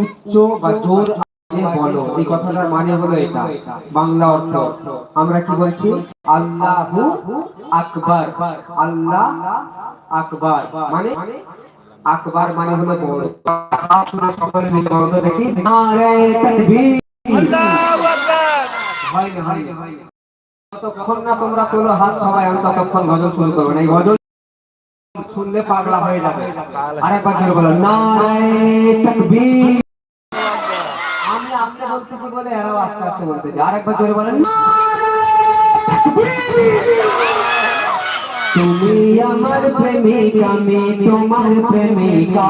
উচ্চ বা জোর বলো। এই কথাটার মানে হলো এটা। বাংলা অর্থ। আমরা কি বলছি? আল্লাহু আকবার। আল্লাহ আকবার। মানে আকবার মানে হলো বড়। আপনারা সকলে মিলে বলো তো দেখি। নারায়ে তাকবীর হয় না হয় না হয় না। যতক্ষণ না তোমরা তোলো হাত সবাই আমি ততক্ষণ গজল শুরু করব না। এই গজল শুনলে পাগলা হয়ে যাবে। আরেকবার জোরে বলো। নারায়ে তাকবীর আস্তে বলতেছি বলে এরাও আস্তে আস্তে বলতেছি আরেকবার জোরে বলেন। তুমি আমার প্রেমিক আমি তোমার প্রেমিকা।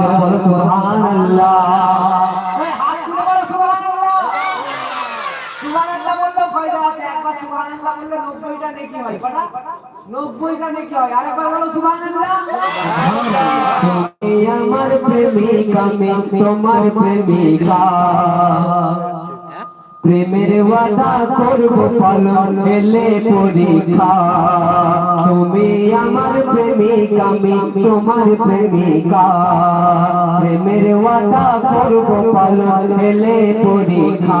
জোরে বলো সুবহানাল্লাহ। আছে একবার বললে 90টা নেকি হয় কটা 90টা নেকি হয়? আরেকবার বলো সুবহানাল্লাহ। আমার প্রেমিকা তোমার প্রেমিকা। প্রেমের ওয়াদা করব, পালন মেলে পরীক্ষা। তুমি আমার প্রেমিক, আমি তোমার প্রেমিকা। প্রেমের ওয়াদা করব, পালন মেলে পরীক্ষা।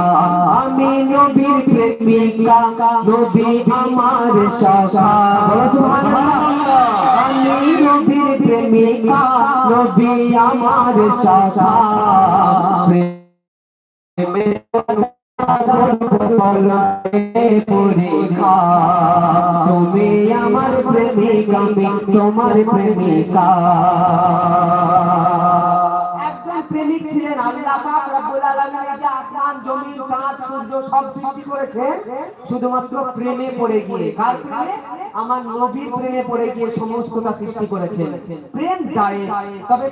আমি নবীর প্রেমিকা, নবী আমার সুবহানাল্লাহ। আমি নবীর প্রেমিকা, নবী আমার শাখা প্রেমের তুমি আমার প্রেমিকা তোমার প্রেমিকা একজন প্রেমিক ছিলেন আল্লাহ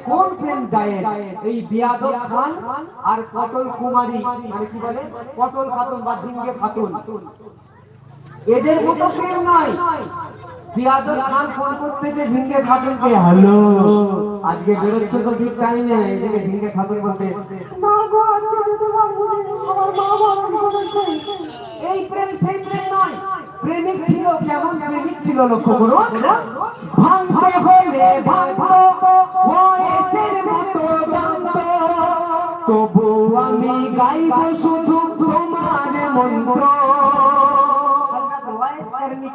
কোন প্রেম যায় এই বিয়াদব আর পটল কুমারী মানে বলে? পটল খাতুন বা ঝিঙ্গে এদের মতো প্রেম নাই। বিয়াদব খান ফোন ঝিঙ্গে হ্যালো। আজকে বেরোচ্ছে তো ঠিক এদিকে ঝিঙ্গে খাতুন বলতে। "মা গো, আজকে আমার মা করেছে।" এই প্রেম সেই প্রেম নয়। প্রেমিক ছিল কেমন প্রেমিক ছিল লক্ষ্য ভাঙতে বয়সের মতো জানতো। তবু আমি গাইব শুধু তোমার মন্ত্র।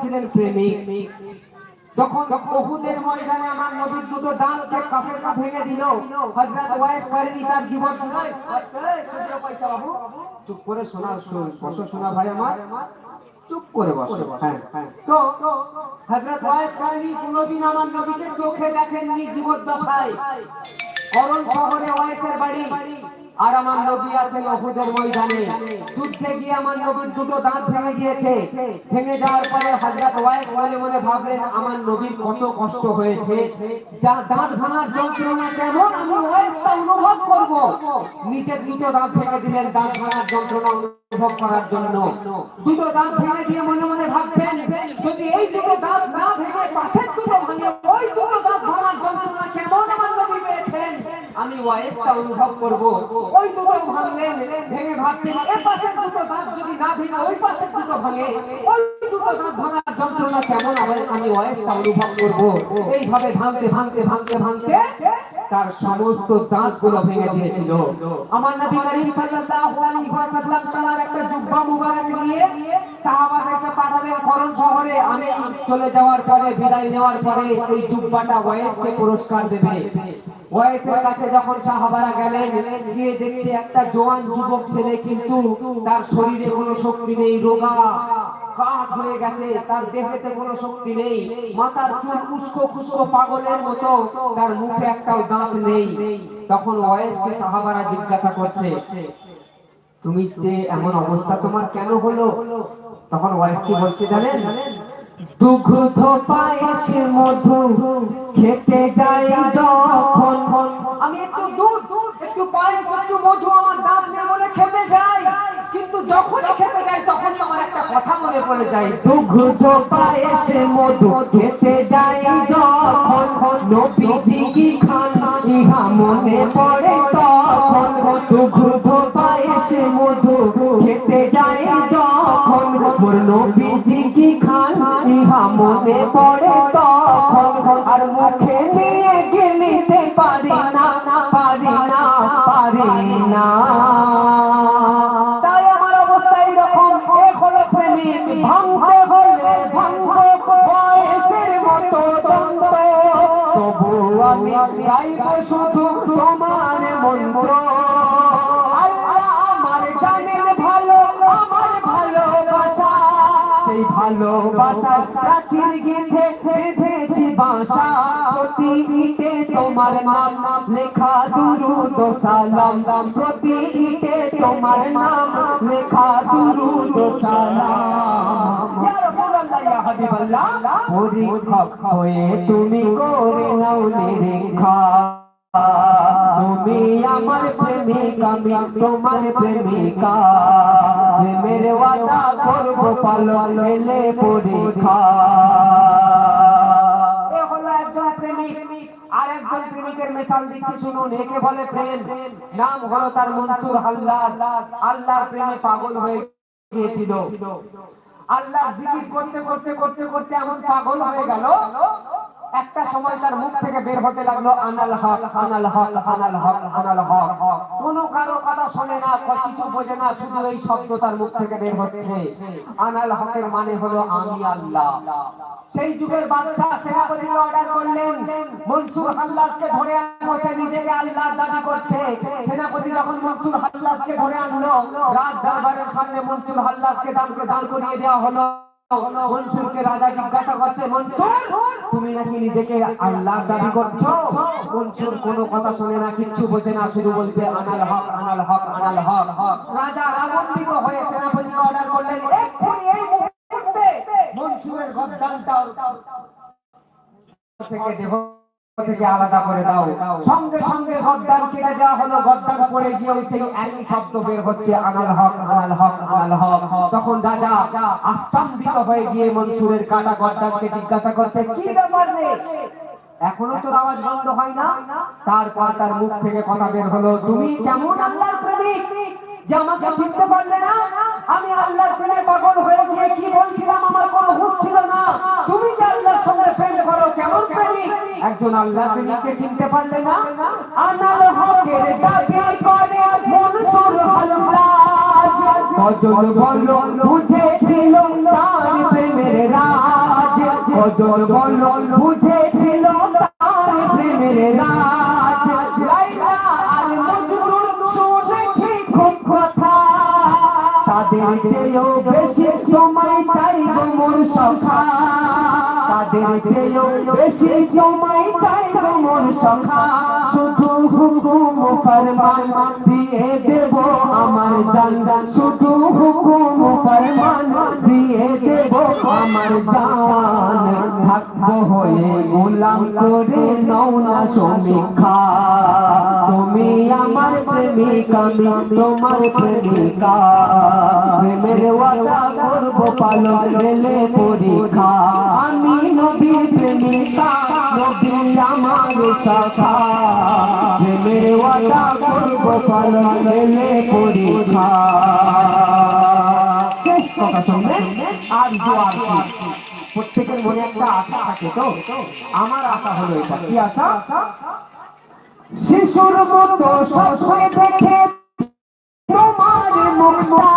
ছিলেন প্রেমিক। যখন উহুদের ময়দানে আমার নবীর দুটো দাঁতকে কাফেরটা ভেঙে দিল। হযরত ওয়াইস কারনি তার জীবন আচ্ছা পয়সা বাবু। চুপ করে শোনা বসো শোনা ভাই আমার। চুপ করে বসো হ্যাঁ তো হযরত ওয়াইস কারনি কোনোদিন আমার নবীকে চোখে দেখেননি জীবদ্দশায়। করণ শহরে ওয়াইসের বাড়ি। আর আমার নবী আছেন অহুদের ময়দানে। যুদ্ধে গিয়ে আমার নবীর দুটো দাঁত ভেঙে গিয়েছে। ভেঙে যাওয়ার পরে হযরত ওয়াইস মনে মনে ভাবলেন, আমার নবীর কত কষ্ট হয়েছে। যা দাঁত ভাঙার যন্ত্রণা কেমন, আমি ওয়াইস তা অনুভব করব। নিজের দুটো দাঁত ভেঙে দিলেন, দাঁত ভাঙার যন্ত্রণা অনুভব করার জন্য। দুটো দাঁত ভেঙে দিয়ে মনে মনে ভাবছেন, যদি এই দুটো দাঁত না ভেঙে পাশের দুটো ভাঙে, ওই দুটো দাঁত ভাঙার যন্ত্রণা কেমন আমার আমি ওয়াইসটা অনুভব করব। ওই দুটো ভাঙলেন ভেঙে ভাবছেন এ পাশের দুটো দাঁত যদি না ভেঙে, ওই পাশের দুটো ভাঙে, ওই দুটো দাঁত ভাঙার যন্ত্রণা কেমন আবার আমি ওয়াইসটা অনুভব করব। এইভাবে ভাঙতে ভাঙতে ভাঙতে ভাঙতে তার সমস্ত দাঁতগুলো ভেঙে দিয়েছিল। আমার নবী করিম সাল্লাল্লাহু আলাইহি ওয়াসাল্লাম তার একটা জুব্বা মুবারক নিয়ে সাহাবাদেরকে পাঠালেন করণ শহরে। আমি চলে যাওয়ার পরে, বিদায় নেওয়ার পরে এই জুব্বাটা ওয়াইসকে পুরস্কার দেবে। ওয়াইসের কাছে যখন সাহাবারা গেলেন, গিয়ে দেখছে একটা জোয়ান যুবক ছেলে কিন্তু তার শরীরে কোনো শক্তি নেই, রোগা। হয়ে গেছে, তার কোনো শক্তি নেই। উস্কো পাগলের মতো, তার মুখে একটাও দাঁত নেই। তখন ওয়াইসকে সাহাবারা জিজ্ঞাসা করছে, তুমি যে এমন অবস্থা তোমার কেন হলো? তখন ওয়াইস কি বলছে জানেন? দুগ্ধ পায়েসে মধু খেতে যাই যখন। আমি একটু দুধ, একটু পায়েস, একটু মধু আমার দাঁত নেই বলে খেতে যাই। কিন্তু যখনই খেতে যাই তখন আমার একটা কথা মনে পড়ে যায়। দুগ্ধ পায়েসে মধু খেতে যাই যখন। নবীজি কি খান, ইহা মনে পড়ে তখন। দুগ্ধ পায়েসে মধু খেতে যাই যখন। মোর খান মনে পড়ে তখন আর মুখে নিয়ে গেলিতে পারি না পারি না পারি না। তাই আমার অবস্থা এইরকম, এক হলো ভাঙতে হলে ভাঙবো বয়সের মতো দ্বন্দ্ব তবু আমি গাইব শুধু তোমার মন্ত্র। ভালোবাসা। তোমার নাম নাম লেখা দুরুদ ও সালাম। প্রতি ইটে তোমার নাম লেখা দুরুদ ও সালাম। ইয়া রাসূলুল্লাহ ইয়া হাবিবাল্লাহ। পরীক্ষক হয়ে তুমি করে নাও নিরীক্ষা। তুমি আমার প্রেমিকা আমি তোমার প্রেমিকা। প্রেমের ওয়াদা করব পালন এলে পরীক্ষা। দিচ্ছি শুনুন, একে বলে প্রেম। নাম হলো তার মনসুর হাল্লার আল্লাহর প্রেমে পাগল হয়ে গিয়েছিল। আল্লাহ জিকির করতে করতে করতে করতে এমন পাগল হয়ে গেল একটা সময় তার মুখ থেকে বের হতে লাগল, আনাল হক আনাল হক আনাল হক আনাল হক। কোনো কারও কথা শোনে না কিছু বোঝে না, শুধু এই শব্দ তার মুখ থেকে বের হচ্ছে। আনাল হকের মানে হলো, আমি আল্লাহ। সেই যুগের বাদশাহ সেনাপতিকে অর্ডার করলেন। মনসুর হাল্লাসকে ধরে আনব সে নিজেকে আল্লাহর দাবি করছে। সেনাপতি যখন মনসুর হাল্লাসকে ধরে আনলো। রাজ দরবারের সামনে মনসুর হাল্লাসকে দাঁড় করিয়ে দেওয়া হলো। কোনো কথা শুনে না, কিচ্ছু বোঝে না, শুধু বলছে, আনাল হক আনাল হক আনাল হক রাজা রাগান্বিত হয়ে সেনাপতিকে অর্ডার করলেন, এক্ষুনি থেকে দেহ এখনও তোর আওয়াজ বন্ধ হয় না? তারপর তার মুখ থেকে কথা বের হলো, তুমি কেমন প্রেমিক? যে আমাকে চিনতে পারলে না, আমি আল্লাহর প্রেমে পাগল হয়ে গিয়ে কি বলছিলাম, আমার কোনো হুঁশ ছিল না। তুমি যে আল্লাহর সঙ্গে প্রেম করো, কেমন প্রেমিক একজন আল্লাহর প্রেমিককে চিনতে পারলে না? আনাল হকের দাবি করে মনসুর হাল্লাজ কজন বলো বুঝেছিল তার প্রেমের রাজ। কজন বলো বেশি সময় চাইব মোর সখা। তাদের চেয়েও বেশি সময় চাইব মোর সখা। শুধু হুকুম ফরমান দিয়ে দেব আমার জান। শুধু হুকুম ফরমান দিয়ে দেব আমার জান থাকব হয়ে গোলাম করে নও না সমীক্ষা তুমি আমার প্রেমিক তোমার প্রেমিকা প্রেমের ওয়াদা করব পালন রেলে পরীক্ষা আমি নবীর প্রেমিকা নবী আমার শাখা প্রেমের ওয়াদা করব পালন রেলে পরীক্ষা প্রত্যেকের মনে একটা আশা থাকে তো? আমার আশা হলো এটা। কি আশা? শিশুর মতো দেখে তোমার মুখটা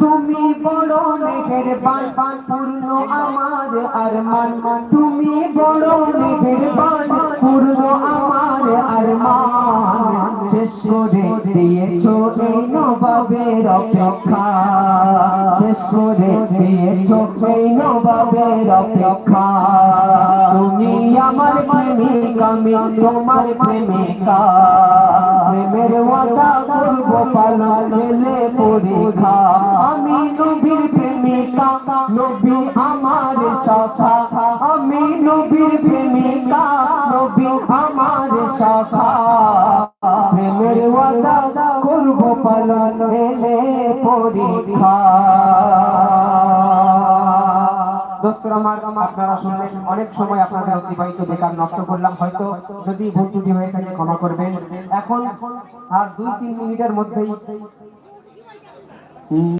তুমি বড় মেঘের বান বান পূর্ণ আমার আরমান তুমি বড় মেঘের বান, পূর্ণ আমার আরমান শেষ করে দিয়েছ এই নবাবের অপেক্ষা। শেষ করে দিয়েছ এই নবাবের অপেক্ষা। তুমি আমার প্রেমিক, আমি তোমার প্রেমিকা। প্রেমের ওয়াদা করব পালন এলে পরীক্ষা। আমি নবীর প্রেমিকা, নবী শাখা আমি নবীর প্রেমিকা, নবী আমার প্রেমের ওয়াদা করব, পালন এলে পরীক্ষা। অনেক সময় আপনাদের অতিবাহিত বেকার নষ্ট করলাম হয়তো যদি ভুল ত্রুটি হয়ে থাকে ক্ষমা করবেন এখন আর দুই তিন মিনিটের মধ্যেই